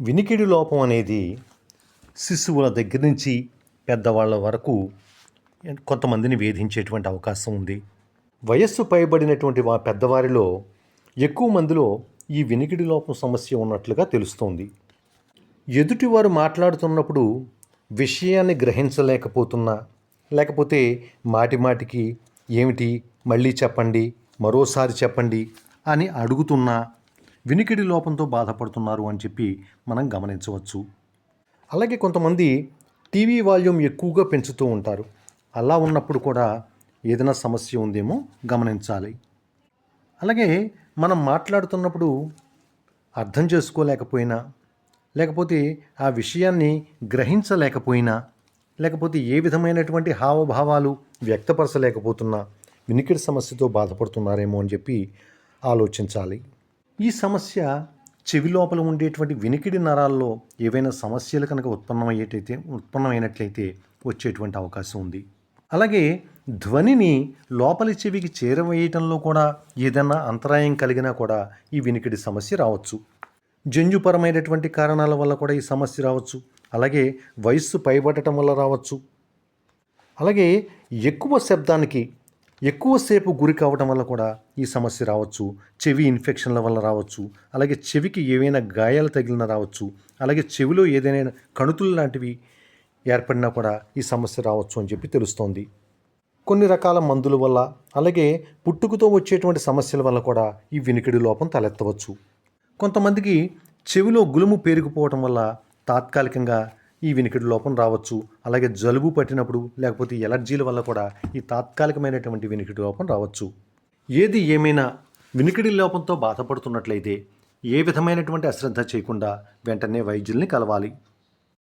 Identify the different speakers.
Speaker 1: వినికిడి లోపం అనేది శిశువుల దగ్గర నుంచి పెద్దవాళ్ళ వరకు కొంతమందిని వేధించేటువంటి అవకాశం ఉంది. వయస్సు పైబడినటువంటి వా పెద్దవారిలో ఎక్కువ మందిలో ఈ వినికిడి లోపం సమస్య ఉన్నట్లుగా తెలుస్తోంది. ఎదుటివారు మాట్లాడుతున్నప్పుడు విషయాన్ని గ్రహించలేకపోతున్నా లేకపోతే మాటి మాటికి ఏమిటి మళ్ళీ చెప్పండి మరోసారి చెప్పండి అని అడుగుతున్నా వినికిడి లోపంతో బాధపడుతున్నారు అని చెప్పి మనం గమనించవచ్చు. అలాగే కొంతమంది టీవీ వాల్యూమ్ ఎక్కువగా పెంచుతూ ఉంటారు. అలా ఉన్నప్పుడు కూడా ఏదైనా సమస్య ఉందేమో గమనించాలి. అలాగే మనం మాట్లాడుతున్నప్పుడు అర్థం చేసుకోలేకపోయినా లేకపోతే ఆ విషయాన్ని గ్రహించలేకపోయినా లేకపోతే ఏ విధమైనటువంటి హావభావాలు వ్యక్తపరచలేకపోతున్నా వినికిడి సమస్యతో బాధపడుతున్నారేమో అని చెప్పి ఆలోచించాలి. ఈ సమస్య చెవి లోపల ఉండేటువంటి వినికిడి నరాల్లో ఏవైనా సమస్యలు కనుక ఉత్పన్నమయ్యేటైతే ఉత్పన్నమైనట్లయితే వచ్చేటువంటి అవకాశం ఉంది. అలాగే ధ్వనిని లోపలి చెవికి చేరవేయటంలో కూడా ఏదైనా అంతరాయం కలిగినా కూడా ఈ వినికిడి సమస్య రావచ్చు. జన్యుపరమైనటువంటి కారణాల వల్ల కూడా ఈ సమస్య రావచ్చు. అలాగే వయస్సు పైబడటం వల్ల రావచ్చు. అలాగే ఎక్కువ శబ్దానికి ఎక్కువసేపు గురి కావడం వల్ల కూడా ఈ సమస్య రావచ్చు చెవి ఇన్ఫెక్షన్ల వల్ల రావచ్చు అలాగే చెవికి ఏవైనా గాయాలు తగిలిన రావచ్చు అలాగే చెవిలో ఏదైనా కణుతులు లాంటివి ఏర్పడినా కూడా ఈ సమస్య రావచ్చు అని చెప్పి తెలుస్తోంది. కొన్ని రకాల మందుల వల్ల అలాగే పుట్టుకతో వచ్చేటువంటి సమస్యల వల్ల కూడా ఈ వినికిడి లోపం తలెత్తవచ్చు. కొంతమందికి చెవిలో గులుము పేరుకుపోవటం వల్ల తాత్కాలికంగా ఈ వినికిడి లోపం రావచ్చు. అలాగే జలుబు పట్టినప్పుడు లేకపోతే ఎలర్జీల వల్ల కూడా ఈ తాత్కాలికమైనటువంటి వినికిడి లోపం రావచ్చు. ఏది ఏమైనా వినికిడి లోపంతో బాధపడుతున్నట్లయితే ఏ విధమైనటువంటి అశ్రద్ధ చేయకుండా వెంటనే వైద్యుల్ని కలవాలి.